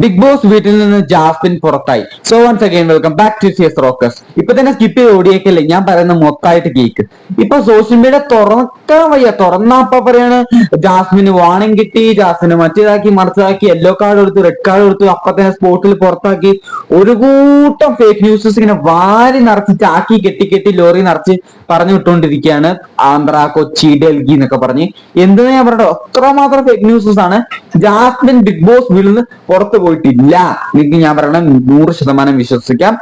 Big boss വീട്ടിൽ നിന്ന് Jasmine പുറത്തായി. So once again welcome back to സിയസ് റോക്കസ് ഇപ്പൊ തന്നെ സ്കിപ്പ് ചെയ്ത് ഓടിയേക്കല്ലേ ഞാൻ പറയുന്ന മൊത്തമായിട്ട് കേക്ക് ഇപ്പൊ സോഷ്യൽ മീഡിയ തുറക്കാൻ വയ്യ. തുറന്നപ്പ പറയാണ് ജാസ്മിന് വാണിംഗ് കിട്ടി ജാസ്മിന് മറ്റേതാക്കി മറിച്ചതാക്കി യെല്ലോ കാർഡ് കൊടുത്തു റെഡ് കാർഡ് കൊടുത്തു അപ്പൊ തന്നെ സ്പോട്ടിൽ പുറത്താക്കി. ഒരു കൂട്ടം ഫേക്ക് ന്യൂസസ് ഇങ്ങനെ വാരി നിറച്ച് ചാക്കി കെട്ടി കെട്ടി ലോറി നിറച്ച് പറഞ്ഞു വിട്ടുകൊണ്ടിരിക്കുകയാണ് ആന്ധ്ര കൊച്ചി ഡൽഹി എന്നൊക്കെ പറഞ്ഞ്. എന്തെന്ന് ഞാൻ പറഞ്ഞത് അത്രമാത്രം ഫേക്ക് ന്യൂസസ് ആണ്. ജാസ്മിൻ ബിഗ് ബോസ് വീട്ടിൽ നിന്ന് പുറത്തു പോയിട്ടില്ല. നിങ്ങൾക്ക് ഞാൻ പറയണം നൂറ് ശതമാനം വിശ്വസിക്കാം.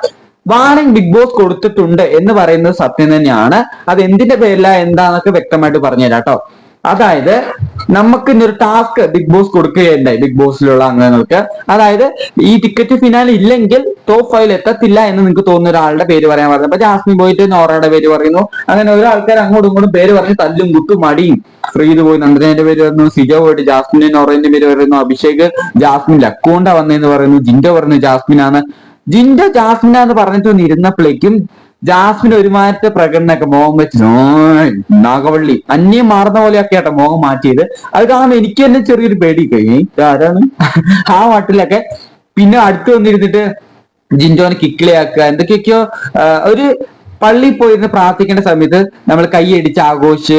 വാണിംഗ് ബിഗ് ബോസ് കൊടുത്തിട്ടുണ്ട് എന്ന് പറയുന്നത് സത്യം തന്നെയാണ്. അത് എന്തിന്റെ പേരില എന്താന്നൊക്കെ വ്യക്തമായിട്ട് പറഞ്ഞുതരാം കേട്ടോ അതായത് നമുക്ക് ഇന്നൊരു ടാസ്ക് ബിഗ് ബോസ് കൊടുക്കുകയുണ്ടായി ബിഗ് ബോസിലുള്ള അംഗങ്ങൾക്ക്. അതായത് ഈ ടിക്കറ്റ് ഫിനാലെ ഇല്ലെങ്കിൽ ടോപ്പ് ഫൈവിൽ എത്തത്തില്ല എന്ന് നിങ്ങൾക്ക് തോന്നുന്ന ഒരാളുടെ പേര് പറയാൻ പറഞ്ഞു അപ്പൊ ജാസ്മിൻ പോയിട്ട് നോറയുടെ പേര് പറയുന്നു. അങ്ങനെ ഓരോ ആൾക്കാർ അങ്ങോട്ടും ഇങ്ങോട്ടും പേര് പറഞ്ഞ് തല്ലും കുത്തും മടിയും. ഫ്രീത് പോയി നന്ദനന്റെ പേര് പറയുന്നു സിജോ പോയിട്ട് ജാസ്മിന്റെ നോറയുടെ പേര് പറയുന്നു അഭിഷേക് ജാസ്മിൻ ലക്കോണ്ട വന്നെന്ന് പറയുന്നു. ജിൻഡോ പറഞ്ഞു ജാസ്മിനാണ്. ജിൻഡോ ജാസ്മിനാന്ന് പറഞ്ഞിട്ട് ഇരുന്നപ്പോഴേക്കും ജാസ്മിൻ ഒരുമാറ്റ പ്രകടനമൊക്കെ മോഹം വെച്ച് "ഓയ്, നാഗവള്ളി അന്യം മാറുന്ന പോലെയൊക്കെ ആട്ടെ മോഹം മാറ്റിയത്. അത് കാണുമ്പോൾ എനിക്ക് തന്നെ ചെറിയൊരു പേടി. കഴിഞ്ഞു ആരാണ് ആ വട്ടിലൊക്കെ പിന്നെ അടുത്ത് വന്നിരുന്നിട്ട് ജിൻഡോനെ കിക്കിളിയാക്കുക എന്തൊക്കെയൊക്കെയോ ഒരു പള്ളിയിൽ പോയിരുന്ന് പ്രാർത്ഥിക്കേണ്ട സമയത്ത് നമ്മൾ കൈയടിച്ച് ആഘോഷിച്ച്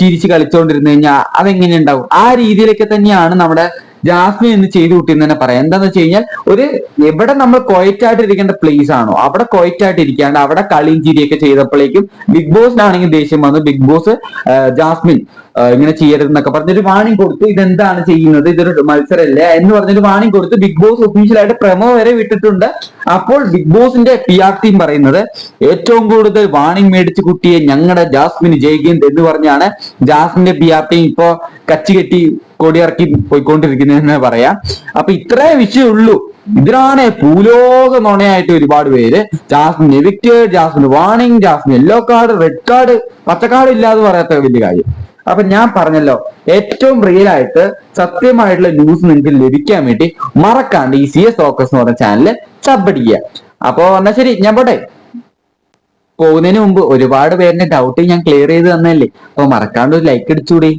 ചിരിച്ച് കളിച്ചുകൊണ്ടിരുന്നു കഴിഞ്ഞാൽ അതെങ്ങനെ ഉണ്ടാവും? ആ രീതിയിലൊക്കെ തന്നെയാണ് നമ്മുടെ ജാസ്മിൻ എന്ന് ചെയ്തു കൂട്ടിയെന്ന് തന്നെ പറയാം. എന്താന്ന് വെച്ച് കഴിഞ്ഞാൽ ഒരു എവിടെ നമ്മൾ കോയറ്റ് ആയിട്ട് ഇരിക്കേണ്ട പ്ലേസ് ആണോ അവിടെ കോയറ്റ് ആയിട്ട് ഇരിക്കാണ്ട് അവിടെ കളിയും ചിരിയൊക്കെ ചെയ്തപ്പോഴേക്കും ബിഗ് ബോസിനാണെങ്കിൽ ദേഷ്യം വന്നു. ബിഗ് ബോസ് ജാസ്മിൻ ഇങ്ങനെ ഇങ്ങനെ ചെയ്യരുതെന്നൊക്കെ പറഞ്ഞൊരു വാണിംഗ് കൊടുത്തു. ഇതെന്താണ് ചെയ്യുന്നത്? ഇതൊരു മത്സരമല്ലേ? എന്ന് പറഞ്ഞൊരു വാണിംഗ് കൊടുത്ത്. ബിഗ് ബോസ് ഒഫീഷ്യലായിട്ട് പ്രമോ വരെ വിട്ടിട്ടുണ്ട്. അപ്പോൾ ബിഗ് ബോസിന്റെ പി ആർ ടീം പറയുന്നത് ഏറ്റവും കൂടുതൽ വാണിംഗ് മേടിച്ച് കുട്ടിയെ ഞങ്ങളുടെ ജാസ്മിന് ജയിക്കും എന്ന് പറഞ്ഞാണ് ജാസ്മിന്റെ പി ആർ ടീം ഇപ്പോ കച്ചുകെട്ടി കൊടിയിറക്കി പോയിക്കൊണ്ടിരിക്കുന്നതെന്ന് പറയാം. അപ്പൊ ഇത്രേ വിഷയമുള്ളൂ. ഇതിനാണ് ഭൂലോക നുണയായിട്ട് ഒരുപാട് പേര് Jasmine evicted Jasmine warning Jasmine yellow card red card പച്ചക്കാർഡ് ഇല്ലാതെ പറയാത്ത വലിയ കാര്യം. അപ്പൊ ഞാൻ പറഞ്ഞല്ലോ ഏറ്റവും റിയൽ ആയിട്ട് സത്യമായിട്ടുള്ള ന്യൂസ് നിങ്ങൾക്ക് ലഭിക്കാൻ വേണ്ടി മറക്കാണ്ട് ഈ സി എസ് ഫോക്കസ് എന്ന് പറഞ്ഞ ചാനൽ സബ്ബടിക്കുക അപ്പോ എന്നാ ശരി ഞാൻ പോട്ടെ. പോകുന്നതിന് മുമ്പ് ഒരുപാട് പേരിന്റെ ഡൗട്ട് ഞാൻ ക്ലിയർ ചെയ്ത് തന്നല്ലേ അപ്പൊ മറക്കാണ്ട് ഒരു ലൈക്ക് അടിച്ചുകൂടി